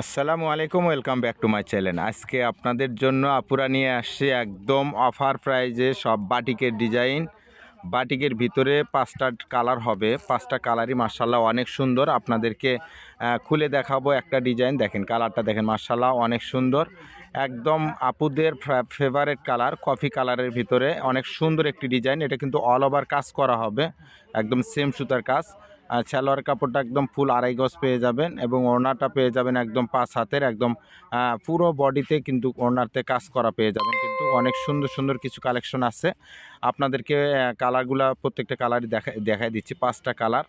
আসসালামু আলাইকুম, welcome back to my channel. আজকে আপনাদের জন্য আপুরা নিয়ে আসছে একদম অফার প্রাইজে সব বাটিকের ডিজাইন। বাটিকের ভিতরে পাঁচটা কালার হবে, পাঁচটা কালারই মার্শাল্লাহ অনেক সুন্দর। আপনাদেরকে খুলে দেখাবো একটা ডিজাইন। দেখেন, কালারটা দেখেন মার্শাল্লাহ অনেক সুন্দর। একদম আপুদের ফেভারেট কালার কফি কালারের ভিতরে। অনেক সুন্দর একটি ডিজাইন। এটা কিন্তু অল ওভার কাজ করা হবে। একদম সেম সুতার কাজ। সালোয়ার কাপড়টা একদম ফুল আড়াই গজ পেয়ে যাবেন এবং ওড়নাটা পেয়ে যাবেন একদম পাঁচ হাতের, একদম পুরো বডিতে কিন্তু ওড়নাতে কাজ করা পেয়ে যাবেন। কিন্তু অনেক সুন্দর সুন্দর কিছু কালেকশন আছে। আপনাদেরকে কালারগুলো প্রত্যেকটা কালারই দেখা, দেখাই দিচ্ছি। পাঁচটা কালার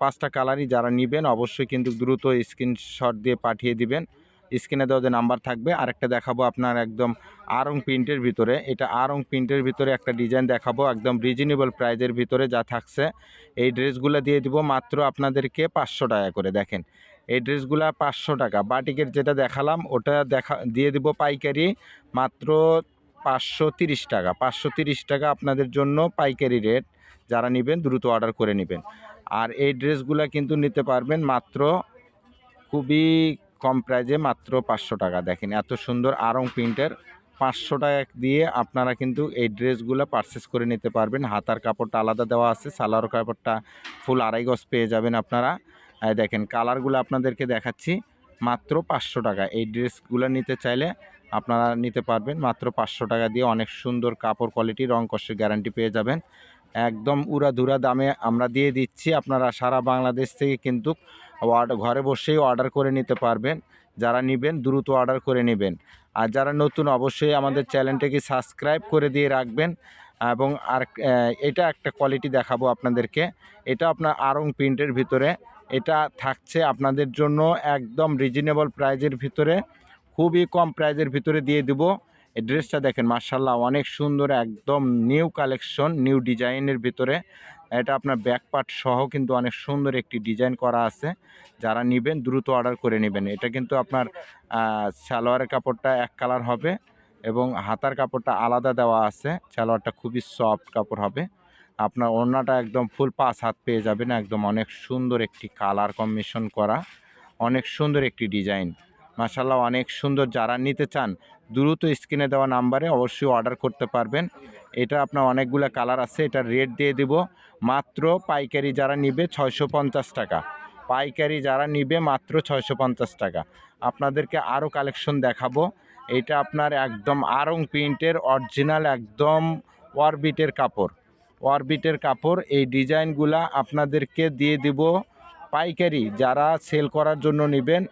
পাঁচটা কালারই যারা নেবেন অবশ্যই কিন্তু দ্রুত স্ক্রিনশট দিয়ে পাঠিয়ে দিবেন। স্ক্রিনে দেওয়া যে নাম্বার থাকবে, আরেকটা দেখাবো আপনার একদম আরং প্রিন্টের ভিতরে। এটা আরং প্রিন্টের ভিতরে একটা ডিজাইন দেখাবো, একদম রিজনেবল প্রাইজের ভিতরে যা থাকছে। এই ড্রেসগুলো দিয়ে দিব মাত্র আপনাদেরকে পাঁচশো টাকা করে, দেখেন। এই ড্রেসগুলো পাঁচশো টাকা। বাটিকের যেটা দেখালাম, ওটা দেখা, দিয়ে দিব পাইকারি মাত্র পাঁচশো তিরিশ টাকা। পাঁচশো তিরিশ টাকা আপনাদের জন্য পাইকারি রেট, যারা নেবেন দ্রুত অর্ডার করে নেবেন। আর এই ড্রেসগুলো কিন্তু নিতে পারবেন মাত্র খুবই কম প্রাইজে মাত্র পাঁচশো টাকা। দেখেন, এত সুন্দর আরং প্রিন্টের পাঁচশো টাকা দিয়ে আপনারা কিন্তু এই ড্রেসগুলো পারচেস করে নিতে পারবেন। হাতার কাপড়টা আলাদা দেওয়া আছে, সালোয়ার কাপড়টা ফুল আড়াই গজ পেয়ে যাবেন আপনারা। দেখেন কালারগুলো আপনাদেরকে দেখাচ্ছি, মাত্র পাঁচশো টাকা। এই ড্রেসগুলো নিতে চাইলে আপনারা নিতে পারবেন, মাত্র পাঁচশো টাকা দিয়ে অনেক সুন্দর কাপড় কোয়ালিটি রং কষের গ্যারান্টি পেয়ে যাবেন। একদম উড়াধুরা দামে আমরা দিয়ে দিচ্ছি। আপনারা সারা বাংলাদেশ থেকে কিন্তু অর্ডার, ঘরে বসেই অর্ডার করে নিতে পারবেন। যারা নেবেন, দ্রুত অর্ডার করে নেবেন। আর যারা নতুন, অবশ্যই আমাদের চ্যানেলটাকে সাবস্ক্রাইব করে দিয়ে রাখবেন। এবং আর এটা একটা কোয়ালিটি দেখাবো আপনাদেরকে। এটা আপনার আরং প্রিন্টের ভিতরে। এটা থাকছে আপনাদের জন্য একদম রিজনেবল প্রাইজের ভিতরে। খুবই কম প্রাইজের ভিতরে দিয়ে দিব। এই ড্রেসটা দেখেন মার্শাল্লাহ অনেক সুন্দর, একদম নিউ কালেকশন, নিউ ডিজাইনের ভিতরে। এটা আপনার ব্যাক পার্ট সহ কিন্তু অনেক সুন্দর একটি ডিজাইন করা আছে। যারা নেবেন, দ্রুত অর্ডার করে নেবেন। এটা কিন্তু আপনার সালোয়ারের কাপড়টা এক কালার হবে এবং হাতার কাপড়টা আলাদা দেওয়া আছে। সালোয়ারটা খুবই সফট কাপড় হবে। আপনার ওড়নাটা একদম ফুল পাঁচ হাত পেয়ে যাবেন। একদম অনেক সুন্দর একটি কালার কম্বিনেশন করা, অনেক সুন্দর একটি ডিজাইন। মাসাল্লাহ অনেক সুন্দর যারা নিতে চান, দ্রুত স্ক্রিনে দেওয়া নাম্বারে অবশ্যই অর্ডার করতে পারবেন। এটা আপনার অনেকগুলো কালার আছে, এটা রেট দিয়ে দিব। মাত্র পাইকারি যারা নিবে ছয়শো পঞ্চাশ টাকা। পাইকারি যারা নিবে মাত্র ছয়শো পঞ্চাশ টাকা। আপনাদেরকে আরও কালেকশন দেখাবো। এটা আপনার একদম আরং প্রিন্টের অরিজিনাল একদম অরবিটের কাপড়। অরবিটের কাপড়, এই ডিজাইনগুলা আপনাদেরকে দিয়ে দিব পাইকারি। যারা সেল করার জন্য নেবেন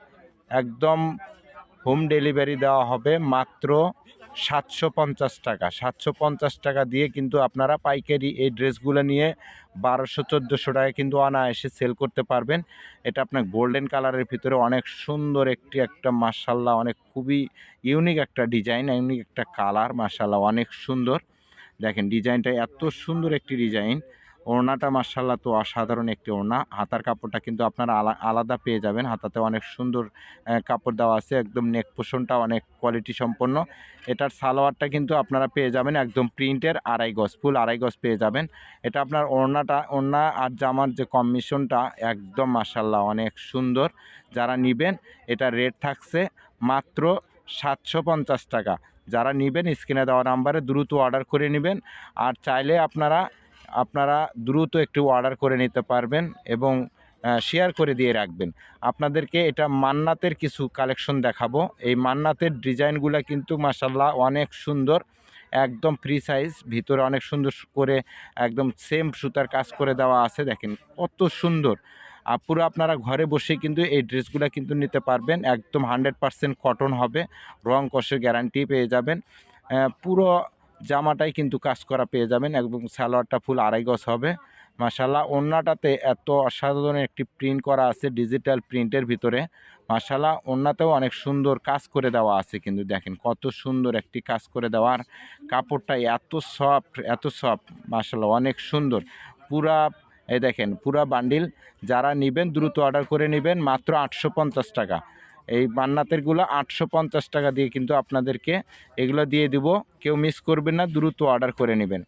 একদম হোম ডেলিভারি দেওয়া হবে মাত্র সাতশো পঞ্চাশ টাকা। সাতশো পঞ্চাশ টাকা দিয়ে কিন্তু আপনারা পাইকারি এই ড্রেসগুলো নিয়ে বারোশো, চোদ্দোশো টাকা কিন্তু অনায়াসে সেল করতে পারবেন। এটা আপনার গোল্ডেন কালারের ভিতরে অনেক সুন্দর একটি একটা মার্শাল্লাহ অনেক খুবই ইউনিক একটা ডিজাইন, ইউনিক একটা কালার মার্শাল্লাহ অনেক সুন্দর। দেখেন ডিজাইনটা এত সুন্দর একটি ডিজাইন। ওড়নাটা মার্শাল্লাহ তো অসাধারণ একটি ওড়না। হাতার কাপড়টা কিন্তু আপনারা আলাদা পেয়ে যাবেন। হাতাতে অনেক সুন্দর কাপড় দেওয়া আছে। একদম নেক পোষণটা অনেক কোয়ালিটি সম্পন্ন। এটার সালোয়ারটা কিন্তু আপনারা পেয়ে যাবেন একদম প্রিন্টের আড়াই গজ ফুল আড়াই গজ পেয়ে যাবেন। এটা আপনার ওড়নাটা, ওড়না আর জামার যে কম্বিনেশনটা একদম মার্শাল্লাহ অনেক সুন্দর। যারা নেবেন, এটা রেট থাকছে মাত্র সাতশো পঞ্চাশ টাকা। যারা নেবেন, স্ক্রিনে দেওয়া নাম্বারে দ্রুত অর্ডার করে নেবেন। আর চাইলে আপনারা আপনারা দ্রুত একটু অর্ডার করে নিতে পারবেন এবং শেয়ার করে দিয়ে রাখবেন। আপনাদেরকে এটা মান্নাতের কিছু কালেকশন দেখাবো। এই মান্নাতের ডিজাইনগুলো কিন্তু মাসাল্লাহ অনেক সুন্দর, একদম ফ্রি সাইজ ভিতরে অনেক সুন্দর করে একদম সেম সুতার কাজ করে দেওয়া আছে। দেখেন কত সুন্দর। পুরো আপনারা ঘরে বসেই কিন্তু এই ড্রেসগুলো কিন্তু নিতে পারবেন। একদম হান্ড্রেড পারসেন্ট কটন হবে, রং কষের গ্যারান্টি পেয়ে যাবেন। পুরো জামাটাই কিন্তু কাজ করা পেয়ে যাবেন এবং সালোয়ারটা ফুল আড়াই গজ হবে। মাসাল্লাহ ওড়নাটাতে এত অসাধারণ একটি প্রিন্ট করা আছে ডিজিটাল প্রিন্টের ভিতরে। মাসাল্লাহ ওড়নাতেও অনেক সুন্দর কাজ করে দেওয়া আছে কিন্তু দেখেন, কত সুন্দর একটি কাজ করে দেওয়ার কাপড়টা এত সফট এত সফট মাসাল্লাহ অনেক সুন্দর। পুরা, এই দেখেন, পুরা বান্ডিল যারা নেবেন দ্রুত অর্ডার করে নেবেন, মাত্র আটশো পঞ্চাশ টাকা। এই বান্নাতেরগুলো আটশো পঞ্চাশ টাকা দিয়ে কিন্তু আপনাদেরকে এগুলো দিয়ে দিব। কেউ মিস করবেন না, দ্রুত অর্ডার করে নেবেন।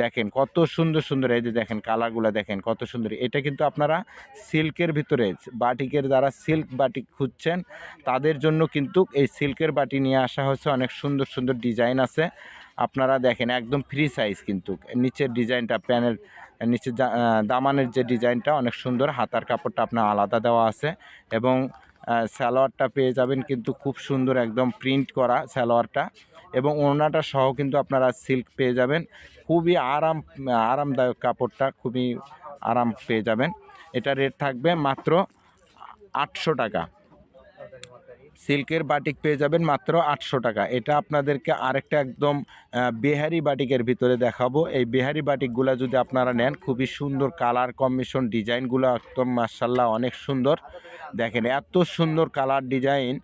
দেখেন কত সুন্দর সুন্দর, এই যে দেখেন কালারগুলো দেখেন কত সুন্দর। এটা কিন্তু আপনারা সিল্কের ভিতরে, বাটিকের যারা সিল্ক বাটিক খুঁজছেন, তাদের জন্য কিন্তু এই সিল্কের বাটি নিয়ে আসা হয়েছে। অনেক সুন্দর সুন্দর ডিজাইন আছে। আপনারা দেখেন একদম ফ্রি সাইজ কিন্তু। নিচের ডিজাইনটা, প্যানেল, নিচে দামানের যে ডিজাইনটা, অনেক সুন্দর। হাতার কাপড়টা আপনার আলাদা দেওয়া আছে। এবং আহ, সালোয়ারটা পেয়ে যাবেন কিন্তু খুব সুন্দর একদম প্রিন্ট করা সালোয়ারটা এবং ওড়নাটা সহ কিন্তু আপনারা সিল্ক পেয়ে যাবেন। খুবই আরাম আরামদায়ক কাপড়টা খুবই আরাম পেয়ে যাবেন। এটা রেট থাকবে মাত্র আটশো টাকা। সিল্কের বাটিক পেয়ে যাবেন মাত্র আটশো টাকা। এটা আপনাদেরকে আরেকটা একদম বিহারি বাটিকের ভিতরে দেখাবো। এই বিহারি বাটিকগুলো যদি আপনারা নেন, খুবই সুন্দর কালার কম্বিনেশন ডিজাইনগুলো একদম মার্শাল্লাহ অনেক সুন্দর। দেখেন এত সুন্দর কালার ডিজাইন,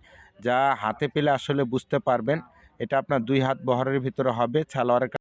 যা হাতে পেলে আসলে বুঝতে পারবেন। এটা আপনার দুই হাত বহরের ভিতরে হবে সালোয়ারের